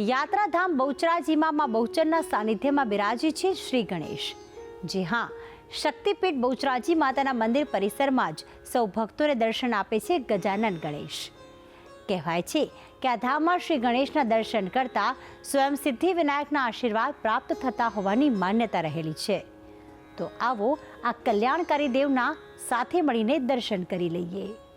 યાત્રાધામ બહુચરાજીમાં માં બહુચરના સાનિધ્યમાં બિરાજી છે શ્રી ગણેશ. જે હા, શક્તિપીઠ બહુચરાજી માતાના મંદિર પરિસરમાં જ સૌ ભક્તોને દર્શન આપે છે ગજાનન ગણેશ. કહેવાય છે કે આ ધામમાં શ્રી ગણેશના દર્શન કરતા સ્વયં સિદ્ધિ વિનાયકના આશીર્વાદ પ્રાપ્ત થતા હોવાની માન્યતા રહેલી છે. તો આવો આ કલ્યાણકારી દેવના સાથે મળીને દર્શન કરી લઈએ.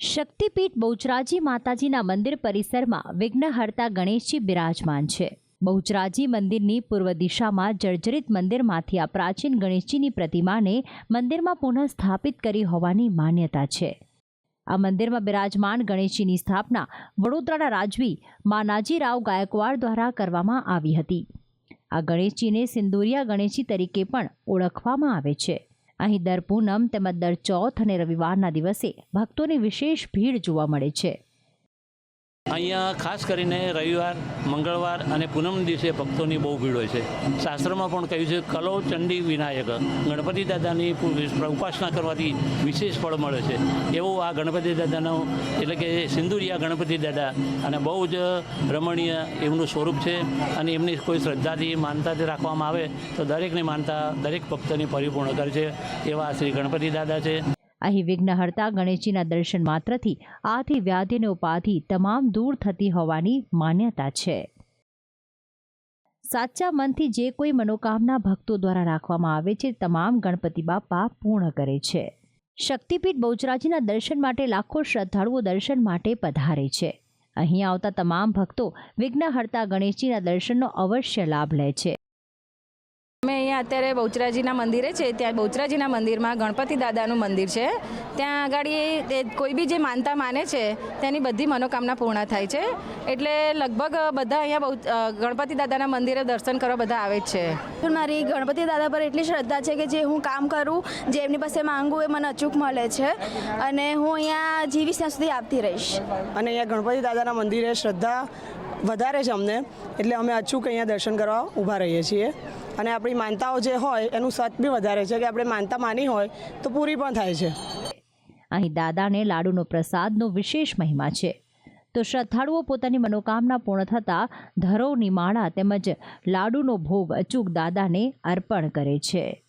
શક્તિપીઠ બહુચરાજી માતાજીના મંદિર પરિસરમાં વિઘ્નહર્તા ગણેશજી બિરાજમાન છે. બહુચરાજી મંદિરની પૂર્વ દિશામાં જર્જરિત મંદિરમાંથી આ પ્રાચીન ગણેશજીની પ્રતિમાને મંદિરમાં પુનઃ સ્થાપિત કરી હોવાની માન્યતા છે. આ મંદિરમાં બિરાજમાન ગણેશજીની સ્થાપના વડોદરાના રાજવી માનાજીરાવ ગાયકવાડ દ્વારા કરવામાં આવી હતી. આ ગણેશજીને સિંદુરિયા ગણેશજી તરીકે પણ ઓળખવામાં આવે છે. અહીં દર પૂનમ તેમજ દર ચોથ અને રવિવારના દિવસે ભક્તોની વિશેષ ભીડ જોવા મળે છે. અહીંયા ખાસ કરીને રવિવાર, મંગળવાર અને પૂનમ દિવસે ભક્તોની બહુ ભીડ હોય છે. શાસ્ત્રમાં પણ કહ્યું છે, કલો ચંડી વિનાયક. ગણપતિ દાદાની ઉપાસના કરવાથી વિશેષ ફળ મળે છે. એવું આ ગણપતિ દાદાનો, એટલે કે સિંદુરિયા ગણપતિ દાદા, અને બહુ જ રમણીય એમનું સ્વરૂપ છે, અને એમની કોઈ શ્રદ્ધાથી માનતાથી રાખવામાં આવે, તો દરેકની માનતા, દરેક ભક્તની પરિપૂર્ણ કરે છે, એવા શ્રી ગણપતિ દાદા છે. અહીં વિઘ્નહર્તા ગણેશજીના દર્શન માત્રથી આથી વ્યાધિ અને ઉપાધિ તમામ દૂર થતી હોવાની માન્યતા છે. સાચા મનથી જે કોઈ મનોકામના ભક્તો દ્વારા રાખવામાં આવે છે, તમામ ગણપતિ બાપા પૂર્ણ કરે છે. શક્તિપીઠ બહુચરાજીના દર્શન માટે લાખો શ્રદ્ધાળુઓ દર્શન માટે પધારે છે. અહીં આવતા તમામ ભક્તો વિઘ્નહર્તા ગણેશજીના દર્શનનો અવશ્ય લાભ લે છે. અત્યારે બહુચરાજીના મંદિરે છે. ત્યાં બહુચરાજીના મંદિરમાં ગણપતિ દાદાનું મંદિર છે. ત્યાં આગળ એ કોઈ બી જે માનતા માને છે તેની બધી મનોકામના પૂર્ણ થાય છે. એટલે લગભગ બધા અહીંયા બહુ ગણપતિ દાદાના મંદિરે દર્શન કરવા બધા આવે જ છે. મારી ગણપતિ દાદા પર એટલી શ્રદ્ધા છે કે જે હું કામ કરું જે એમની પાસે માંગુ એ મને અચૂક મળે છે. અને હું અહીંયા જીવીશ ત્યાં સુધી આપતી રહીશ. અને અહીંયા ગણપતિ દાદાના મંદિરે શ્રદ્ધા વધારે છે અમને એટલે અમે અચૂક અહીંયા દર્શન કરવા ઊભા રહીએ છીએ. અને આપણી માનતાઓ જે હોય, એનું સત બી વધારે છે કે આપણે માનતા માની હોય, તો પૂરી પણ થાય છે. અહીં દાદાને લાડુનો પ્રસાદનો વિશેષ મહિમા છે. તો શ્રદ્ધાળુઓ પોતાની મનોકામના પૂર્ણ થતાં ધરોની માળા તેમજ લાડુનો ભોગ અચૂક દાદાને અર્પણ કરે છે.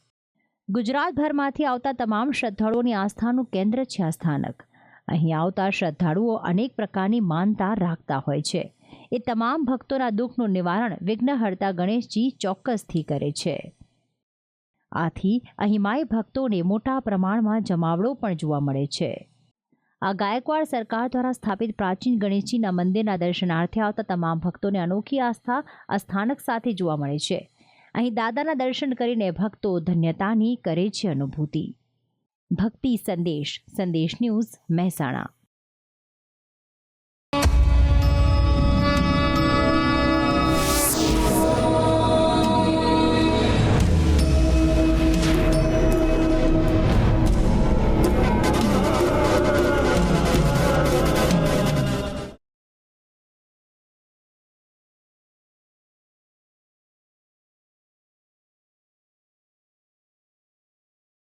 ગુજરાતભરમાંથી આવતા તમામ શ્રદ્ધાળુઓની આસ્થાનું કેન્દ્ર છે આ સ્થાનક. અહીં આવતા શ્રદ્ધાળુઓ અનેક પ્રકારની માનતા રાખતા હોય છે. એ તમામ ભક્તોના દુઃખનું નિવારણ વિઘ્નહર્તા ગણેશજી ચોક્કસથી કરે છે. આથી અહીં માય ભક્તોને મોટા પ્રમાણમાં જમાવડો પણ જોવા મળે છે. આ ગાયકવાડ સરકાર દ્વારા સ્થાપિત પ્રાચીન ગણેશજીના મંદિરના દર્શનાર્થે આવતા તમામ ભક્તોને અનોખી આસ્થા આ સ્થાનક સાથે જોવા મળે છે. અહીં દાદાના દર્શન કરીને ભક્તો ધન્યતાની કરે છે અનુભૂતિ. ભક્તિ સંદેશ સંદેશ ન્યૂઝ મહેસાણા.